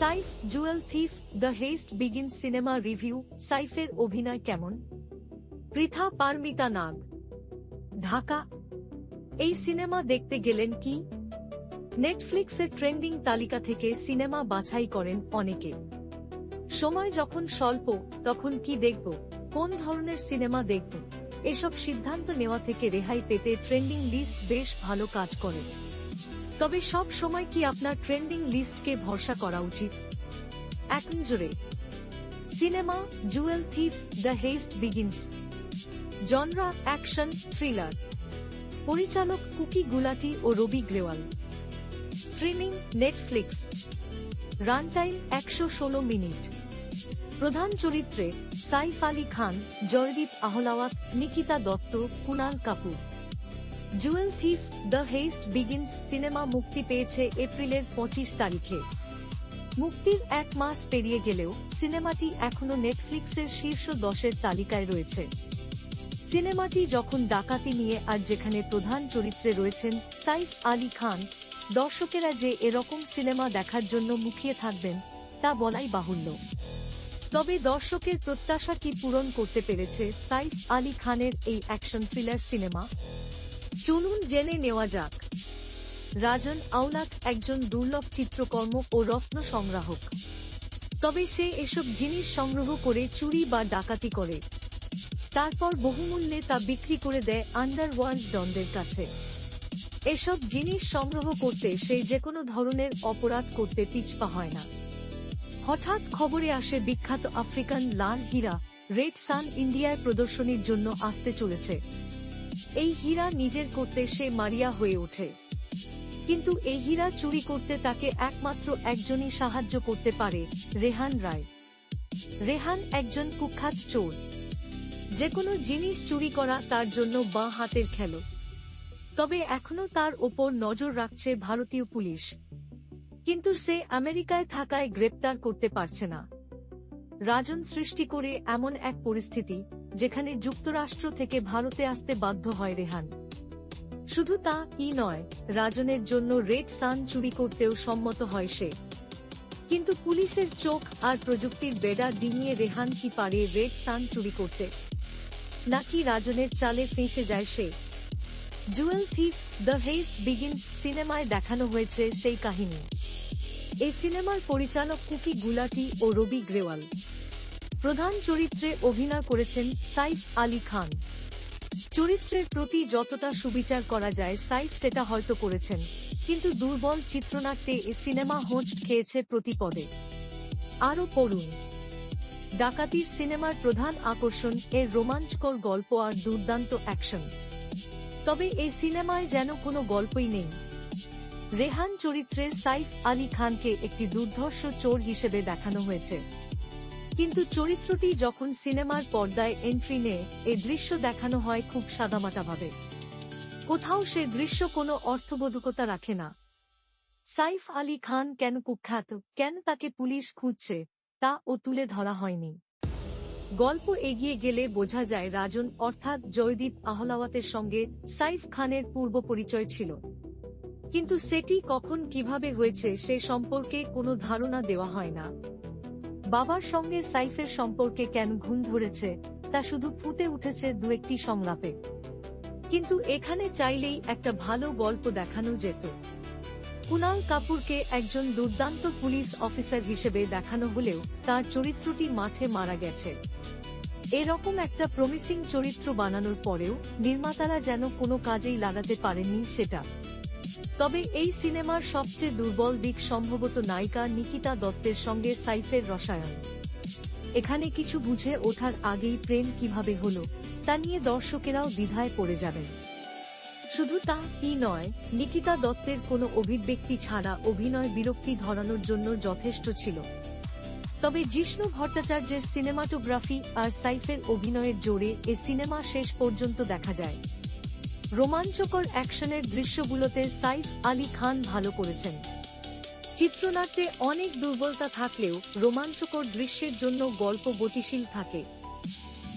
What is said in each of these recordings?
Saif Jewel Thief, the Heist begin cinema review, সাইফের অভিনয় কেমন? পৃথা পারমিতা নাগ। ঢাকা। এই সিনেমা দেখতে গেলেন কি? নেটফ্লিক্সের ট্রেন্ডিং তালিকা থেকে সিনেমা বাছাই করেন অনেকে। সময় যখন স্বল্প, তখন কি দেখব? কোন ধরনের সিনেমা দেখব? এসব সিদ্ধান্ত নেওয়া থেকে রেহাই পেতে ট্রেন্ডিং লিস্ট বেশ ভালো কাজ করে। তবে সব সময় কি আপনার ট্রেন্ডিং লিস্টকে ভরসা করা উচিত? এক নজরে। Cinema, Jewel Thief, the Heist Begins. Genre action, thriller. পরিচালক কুকি গুলাটি ও Robbie Grewal. Streaming Netflix. Run time একশো ষোলো মিনিট। প্রধান চরিত্রে Saif Ali Khan, Jaideep Ahlawat, Nikita Dutta, Kunal Kapoor. Jewel Thief, the Heist Begins cinema মুক্তি পেয়েছে এপ্রিলের পঁচিশ তারিখে। মুক্তির এক মাস পেরিয়ে গেলেও সিনেমাটি এখনও নেটফ্লিক্সের শীর্ষ দশের তালিকায় রয়েছে। সিনেমাটি যখন ডাকাতি নিয়ে আর যেখানে প্রধান চরিত্রে রয়েছেন সাইফ আলী খান, দর্শকেরা যে এরকম সিনেমা দেখার জন্য মুখিয়ে থাকবেন, তা বলাই বাহুল্য। তবে দর্শকের প্রত্যাশা কি পূরণ করতে পেরেছে সাইফ আলী খানের এই অ্যাকশন থ্রিলার সিনেমা? চলুন জেনে নেওয়া যাক। রাজন আউলাক একজন দুর্লভ চিত্রকর্ম ও রত্ন সংগ্রাহক। তবে সে এসব জিনিস সংগ্রহ করে চুরি বা ডাকাতি করে। তারপর বহুমূল্যে তা বিক্রি করে দেয় আন্ডারওয়ার্ল্ড ডনদের কাছে। এসব জিনিস সংগ্রহ করতে সে যে কোনো ধরনের অপরাধ করতে পিছপা হয় না। হঠাৎ খবরে আসে বিখ্যাত আফ্রিকান লাল হীরা রেড সান ইন্ডিয়ায় প্রদর্শনীর জন্য আসতে চলেছে। এই হীরা নিজের করতে সে মারিয়া হয়ে ওঠে। কিন্তু এই হীরা চুরি করতে তাকে একমাত্র একজনই সাহায্য করতে পারে, রেহান রায়। রেহান একজন কুখ্যাত চোর। যে কোনো জিনিস চুরি করা তার জন্য বাঁ হাতের খেল। তবে এখনও তার ওপর নজর রাখছে ভারতীয় পুলিশ। কিন্তু সে আমেরিকায় থাকায় গ্রেপ্তার করতে পারছে না। রাজন সৃষ্টি করে এমন এক পরিস্থিতি যেখানে যুক্তরাষ্ট্র থেকে ভারতে আসতে বাধ্য হয় রেহান। শুধু তা ই নয়, রাজনের জন্য রেড সান চুরি করতেও সম্মত হয় সে। কিন্তু পুলিশের চোখ আর প্রযুক্তির বেড়া ডিঙিয়ে রেহান কি পারে রেড সান চুরি করতে? নাকি রাজনের চালে ফেঁসে যায় সে? Jewel Thief, the Heist Begins সিনেমায় দেখানো হয়েছে সেই কাহিনী। এই সিনেমার পরিচালক কুকি গুলাটি ও রবি গ্রেওয়াল। প্রধান চরিত্রে অভিনয় করেছেন সাইফ আলী খান। চরিত্রের প্রতি যতটা সুবিচার করা যায়, সাইফ সেটা হয়তো করেছেন, কিন্তু দুর্বল চিত্রনাট্যে এ সিনেমা হোঁচ খেয়েছে প্রতিপদে। আরও পড়ুন। ডাকাতির সিনেমার প্রধান আকর্ষণ এর রোমাঞ্চকর গল্প আর দুর্দান্ত অ্যাকশন। তবে এই সিনেমায় যেন কোনো গল্পই নেই। রেহান চরিত্রে সাইফ আলী খানকে একটি দুর্ধর্ষ চোর হিসেবে দেখানো হয়েছে। কিন্তু চরিত্রটি যখন সিনেমার পর্দায় এন্ট্রি নেয়, এ দৃশ্য দেখানো হয় খুব সাদামাটাভাবে। কোথাও সে দৃশ্য কোনো অর্থবোধকতা রাখে না। সাইফ আলী খান কেন কুখ্যাত, কেন তাকে পুলিশ খুঁজছে, তা ও তুলে ধরা হয়নি। গল্প এগিয়ে গেলে বোঝা যায় রাজন অর্থাৎ জয়দীপ আহলাওয়াতের সঙ্গে সাইফ খানের পূর্ব পরিচয় ছিল। কিন্তু সেটি কখন কীভাবে হয়েছে সে সম্পর্কে কোনো ধারণা দেওয়া হয় না। বাবার সঙ্গে সাইফের সম্পর্কে কেন ঘুম ধরেছে, তা শুধু ফুটে উঠেছে দু একটি সংলাপে। কিন্তু এখানে চাইলেই একটা ভালো গল্প দেখানো যেত। কুনাল কাপুরকে একজন দুর্দান্ত পুলিশ অফিসার হিসেবে দেখানো হলেও তার চরিত্রটি মাঠে মারা গেছে। এরকম একটা প্রমিসিং চরিত্র বানানোর পরেও নির্মাতারা যেন কোনো কাজেই লাগাতে পারেননি সেটা। তবে এই সিনেমার সবচেয়ে দুর্বল দিক সম্ভবত নায়িকা নিকিতা দত্তের সঙ্গে সাইফের রসায়ন। এখানে কিছু বুঝে ওঠার আগেই প্রেম কীভাবে হল, তা নিয়ে দর্শকেরাও দ্বিধায় পড়ে যাবেন। শুধু তা কি নয়, নিকিতা দত্তের কোনো অভিব্যক্তি ছাড়া অভিনয় বিরক্তি ধরানোর জন্য যথেষ্ট ছিল। তবে জিষ্ণু ভট্টাচার্যের সিনেমাটোগ্রাফি আর সাইফের অভিনয়ের জোরে এ সিনেমা শেষ পর্যন্ত দেখা যায়। রোমাঞ্চকর অ্যাকশনের দৃশ্যগুলোতে সাইফ আলী খান ভালো করেছেন। চিত্রনাট্যে অনেক দুর্বলতা থাকলেও রোমাঞ্চকর দৃশ্যের জন্য গল্প গতিশীল থাকে।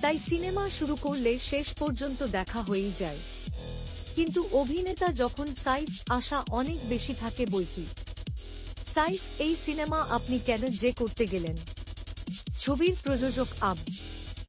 তাই সিনেমা শুরু করলে শেষ পর্যন্ত দেখা হয়েই যায়। কিন্তু অভিনেতা যখন সাইফ আশা অনেক বেশি থাকে বইকি। সাইফ, এই সিনেমা আপনি কেন যে করতে গেলেন? ছবির প্রযোজক আব।